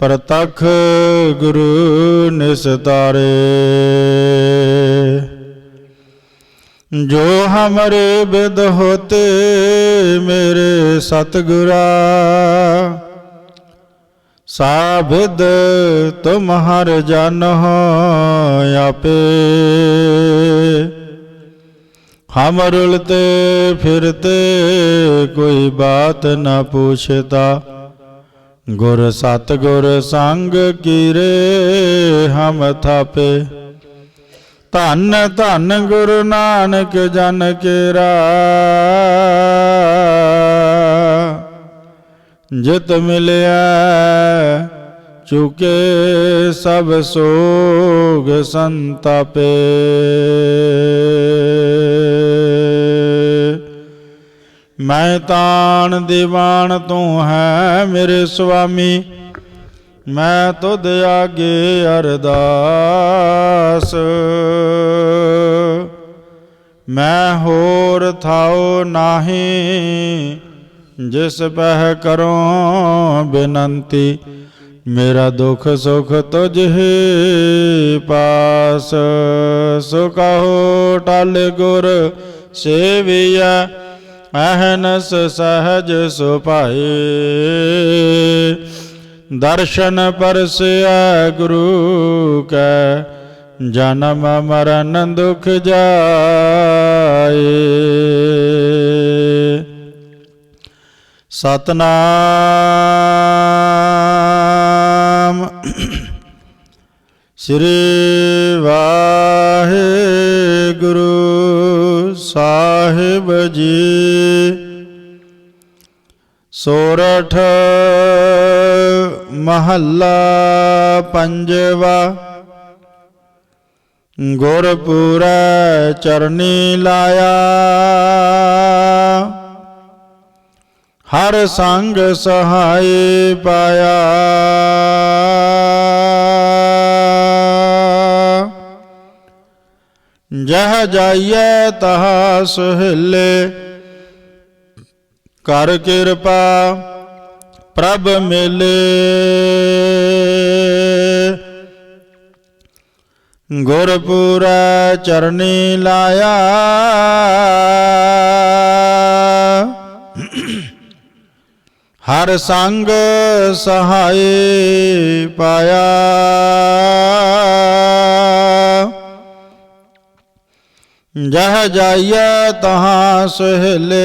ਪ੍ਰਤਖ ਗੁਰੂ ਨਿਸਤਾਰੇ। ਜੋ ਹਮਰੇ ਬਿਦ ਹੋਤੇ ਮੇਰੇ ਸਤਗੁਰਾ ਸਾਬਿਦ ਤੁਮਹਰ ਜਨ ਹੋ ਆਪੇ। ਹਮ ਰੁਲਤੇ ਫਿਰਤੇ ਕੋਈ ਬਾਤ ਨਾ ਪੁੱਛਤਾ ਗੁਰ ਸਤ ਗੁਰ ਸੰਗ ਕੀਰੇ ਹਮ ਥਾਪੇ। ਧੰਨ ਧੰਨ ਗੁਰੂ ਨਾਨਕ ਜਨ ਕੇਰਾ। ਜਿਤ ਮਿਲਿਆ ਚੁਕੇ ਸਭ ਸੋਗ ਸੰਤਾਪੇ। ਮੈਂ ਤਾਣ ਦੀਵਾਨ ਤੂੰ ਹੈ ਮੇਰੇ ਸੁਆਮੀ। ਮੈਂ ਤੁਧ ਆਗੇ ਅਰਦਾਸ। ਮੈਂ ਹੋਰ ਥਾਉ ਨਾਹੀ, ਜਿਸ ਪਹਿ ਕਰੋ ਬੇਨੰਤੀ। ਮੇਰਾ ਦੁਖ ਸੁਖ ਤੁਝ ਹੀ ਪਾਸ। ਸੋ ਕਹੋ ਟਲ ਗੁਰ ਸੇਵੀਆ ਅਹਨਸ ਸਹਜ ਸੁਭਾਏ ਦਰਸ਼ਨ ਪਰਸਿਆ ਗੁਰੂ ਕੈ, ਜਨਮ ਮਰਨ ਦੁਖ ਜਾਏ। ਸਤਨਾਮ ਸ੍ਰੀ ਵਾਹਿਗੁਰੂ ਸਾਹਿਬ ਜੀ। ਸੋਰਠ ਮਹੱਲਾ ਪੰਜਵਾ। ਗੁਰਪੁਰੈ ਚਰਨੀ ਲਾਇਆ। ਹਰ ਸੰਗ ਸਹਾਈ ਪਾਇਆ। ਜਹ ਜਾਈਐ ਤਹ ਸੁਹਿਲੇ ਕਰ ਕਿਰਪਾ ਪ੍ਰਭ ਮਿਲੇ। ਗੁਰਪੁਰੈ ਚਰਨੀ ਲਾਇਆ। ਹਰ ਸੰਗ ਸਹਾਈ ਪਾਇਆ। ਜਹ ਜਾਈਐ ਤਹਾਂ ਸੁਹਿਲੇ।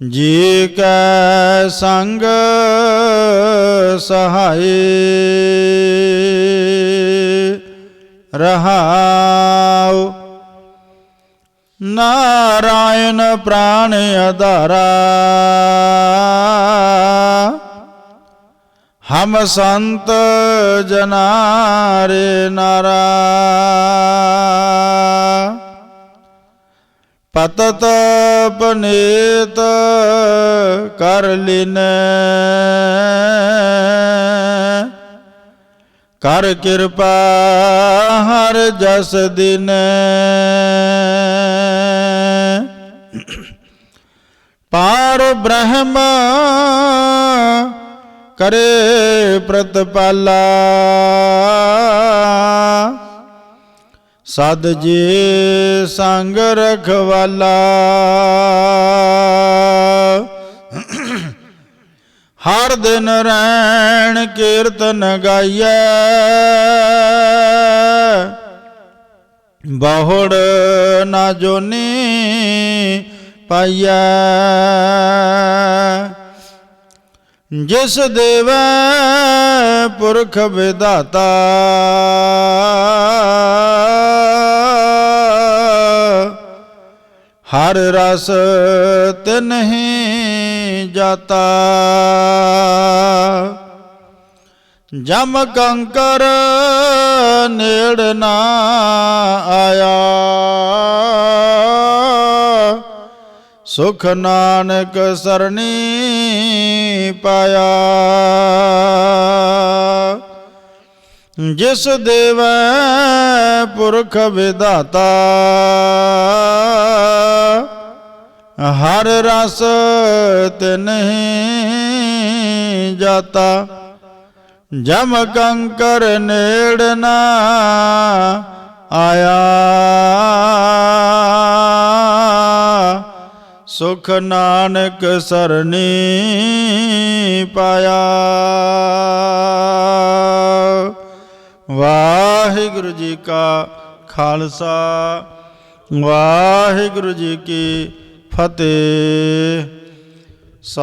ਜੀ ਕੈ ਸੰਗ ਸਹਾਈ ਰਹਾਉ। ਨਾਰਾਇਣ ਪ੍ਰਾਣ ਅਧਾਰਾ। ਹਮ ਸੰਤ ਜਨਾਰੇ ਨਾਰਾ। ਪਤਤ ਪਨੀਤ ਕਰ ਲਿਨ। ਕਰ ਕਿਰਪਾ ਹਰ ਜਸ ਦਿਨ। ਪਾਰ ਬ੍ਰਹਮ ਕਰੇ ਪ੍ਰਤਪਾਲਾ। ਸਦ ਜੀ ਸੰਗ ਰਖਵਾਲਾ। ਹਰ ਦਿਨ ਰਹਿਣ ਕੀਰਤਨ ਗਾਈਐ। ਬਹੁੜ ਨਾ ਜੋਨੀ ਪਾਈਐ। ਜਿਸ ਦੇਵੈ ਪੁਰਖ ਵਿਦਾਤਾ ਹਰ ਰਸ ਤਿਨਹੀਂ ਜਾਤਾ। ਜਮ ਕੰਕਰ ਨੇੜ ਨਾ ਆਇਆ। ਸੁਖ ਨਾਨਕ ਸਰਣੀ ਪਾਇਆ। ਜਿਸ ਦੇਵੈ ਪੁਰਖ ਵਿਦਾਤਾ ਹਰ ਰਸ ਤਿਨਹੀਂ ਜਾਤਾ। ਜਮ ਕੰਕਰ ਨੇੜ ਨਾ ਆਇਆ। ਸੁਖ ਨਾਨਕ ਸਰਣੀ ਪਾਇਆ। ਵਾਹਿਗੁਰੂ ਜੀ ਕਾ ਖਾਲਸਾ। ਵਾਹਿਗੁਰੂ ਜੀ ਕੀ ਫਤਿਹ।